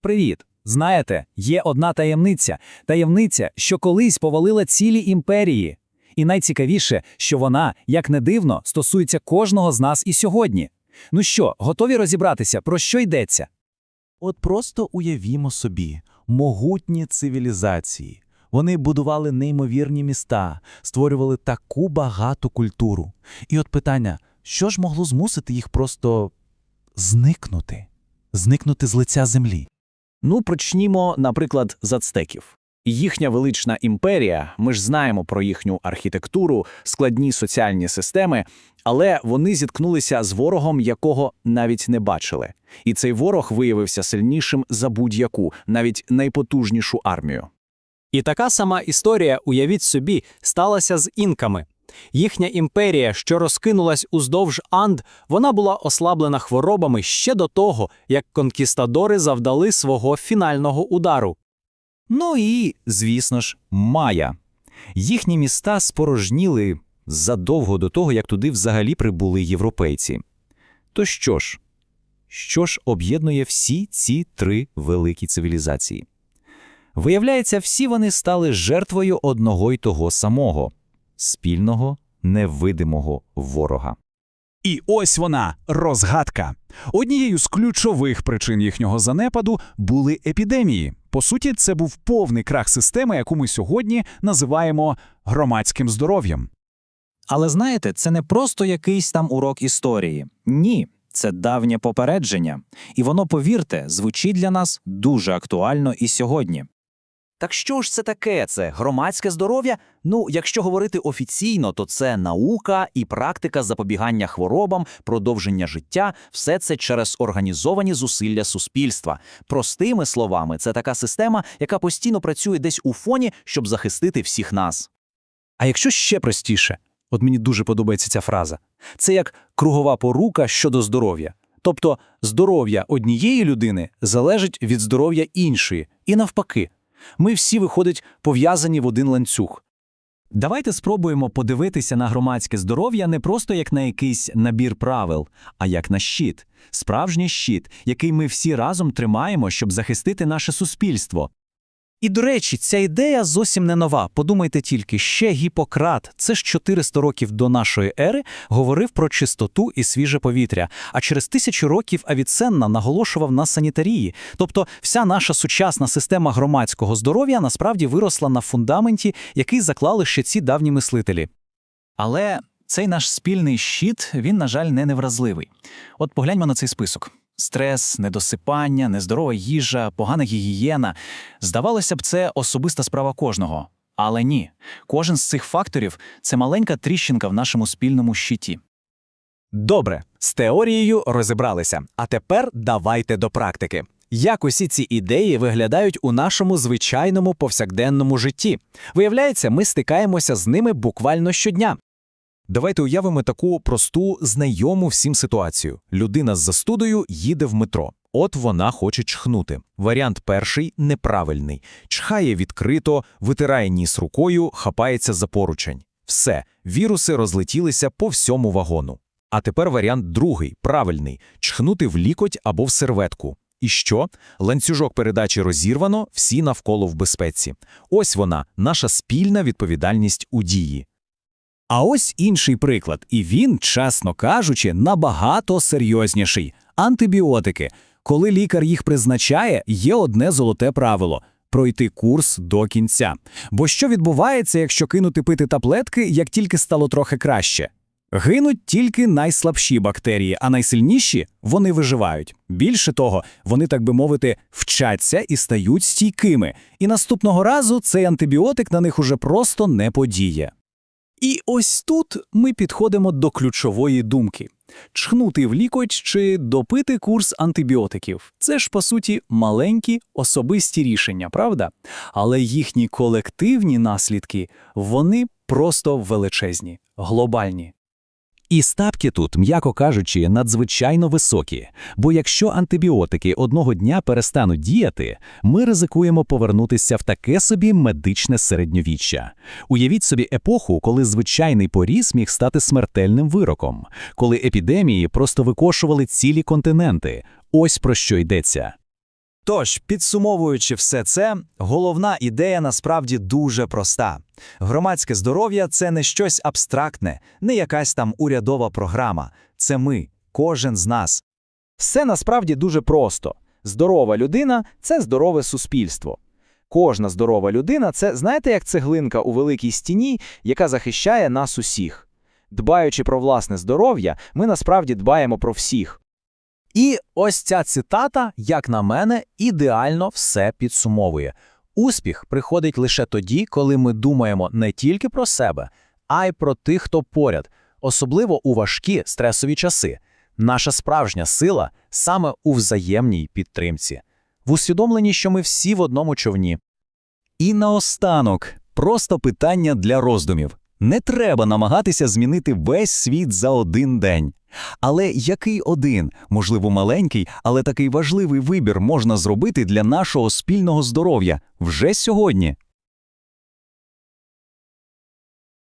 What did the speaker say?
Привіт! Знаєте, є одна таємниця. Таємниця, що колись повалила цілі імперії. І найцікавіше, що вона, як не дивно, стосується кожного з нас і сьогодні. Ну що, готові розібратися, про що йдеться? От просто уявімо собі могутні цивілізації. Вони будували неймовірні міста, створювали таку багату культуру. І от питання: що ж могло змусити їх просто зникнути, зникнути з лиця землі? Ну, почнімо, наприклад, з ацтеків. Їхня велична імперія, ми ж знаємо про їхню архітектуру, складні соціальні системи, але вони зіткнулися з ворогом, якого навіть не бачили. І цей ворог виявився сильнішим за будь-яку, навіть найпотужнішу армію. І така сама історія, уявіть собі, сталася з інками. Їхня імперія, що розкинулась уздовж Анд, вона була ослаблена хворобами ще до того, як конкістадори завдали свого фінального удару. Ну і, звісно ж, Майя. Їхні міста спорожніли задовго до того, як туди взагалі прибули європейці. То що ж? Що ж об'єднує всі ці три великі цивілізації? Виявляється, всі вони стали жертвою одного й того самого спільного невидимого ворога. І ось вона розгадка. Однією з ключових причин їхнього занепаду були епідемії. По суті, це був повний крах системи, яку ми сьогодні називаємо громадським здоров'ям. Але знаєте, це не просто якийсь там урок історії. Ні, це давнє попередження. І воно, повірте, звучить для нас дуже актуально і сьогодні. Так що ж це таке? Це громадське здоров'я? Ну, якщо говорити офіційно, то це наука і практика запобігання хворобам, продовження життя, все це через організовані зусилля суспільства. Простими словами, це така система, яка постійно працює десь у фоні, щоб захистити всіх нас. А якщо ще простіше, от мені дуже подобається ця фраза, це як кругова порука щодо здоров'я. Тобто здоров'я однієї людини залежить від здоров'я іншої, і навпаки. Ми всі, виходить, пов'язані в один ланцюг. Давайте спробуємо подивитися на громадське здоров'я не просто як на якийсь набір правил, а як на щит, справжній щит, який ми всі разом тримаємо, щоб захистити наше суспільство. І, до речі, ця ідея зовсім не нова. Подумайте тільки, ще Гіппократ, це ж 400 років до нашої ери, говорив про чистоту і свіже повітря, а через тисячу років Авіценна наголошував на санітарії. Тобто вся наша сучасна система громадського здоров'я насправді виросла на фундаменті, який заклали ще ці давні мислителі. Але цей наш спільний щит, він, на жаль, не невразливий. От погляньмо на цей список. Стрес, недосипання, нездорова їжа, погана гігієна. Здавалося б, це особиста справа кожного. Але ні, кожен з цих факторів це маленька тріщинка в нашому спільному щиті. Добре, з теорією розібралися. А тепер давайте до практики. Як усі ці ідеї виглядають у нашому звичайному повсякденному житті? Виявляється, ми стикаємося з ними буквально щодня. Давайте уявимо таку просту, знайому всім ситуацію. Людина з застудою їде в метро. От вона хоче чхнути. Варіант перший неправильний. Чхає відкрито, витирає ніс рукою, хапається за поручень. Все, віруси розлетілися по всьому вагону. А тепер варіант другий, правильний чхнути в лікоть або в серветку. І що? Ланцюжок передачі розірвано, всі навколо в безпеці. Ось вона, наша спільна відповідальність у дії. А ось інший приклад, і він, чесно кажучи, набагато серйозніший. Антибіотики. Коли лікар їх призначає, є одне золоте правило пройти курс до кінця. Бо що відбувається, якщо кинути пити таблетки, як тільки стало трохи краще? Гинуть тільки найслабші бактерії, а найсильніші вони виживають. Більше того, вони, так би мовити, вчаться і стають стійкими. І наступного разу цей антибіотик на них уже просто не подіє. І ось тут ми підходимо до ключової думки. Чхнути в лікоть чи допити курс антибіотиків – це ж, по суті, маленькі особисті рішення, правда? Але їхні колективні наслідки, вони просто величезні, глобальні. І ставки тут, м'яко кажучи, надзвичайно високі. Бо якщо антибіотики одного дня перестануть діяти, ми ризикуємо повернутися в таке собі медичне середньовіччя. Уявіть собі епоху, коли звичайний поріз міг стати смертельним вироком, коли епідемії просто викошували цілі континенти. Ось про що йдеться. Тож, підсумовуючи все це, головна ідея насправді дуже проста. Громадське здоров'я це не щось абстрактне, не якась там урядова програма. Це ми, кожен з нас. Все насправді дуже просто. Здорова людина це здорове суспільство. Кожна здорова людина це, знаєте, як цеглинка у великій стіні, яка захищає нас усіх. Дбаючи про власне здоров'я, ми насправді дбаємо про всіх. І ось ця цитата, як на мене, ідеально все підсумовує. Успіх приходить лише тоді, коли ми думаємо не тільки про себе, а й про тих, хто поряд, особливо у важкі стресові часи. Наша справжня сила саме у взаємній підтримці, в усвідомленні, що ми всі в одному човні. І наостанок, просто питання для роздумів. Не треба намагатися змінити весь світ за один день. Але який один, можливо, маленький, але такий важливий вибір можна зробити для нашого спільного здоров'я вже сьогодні?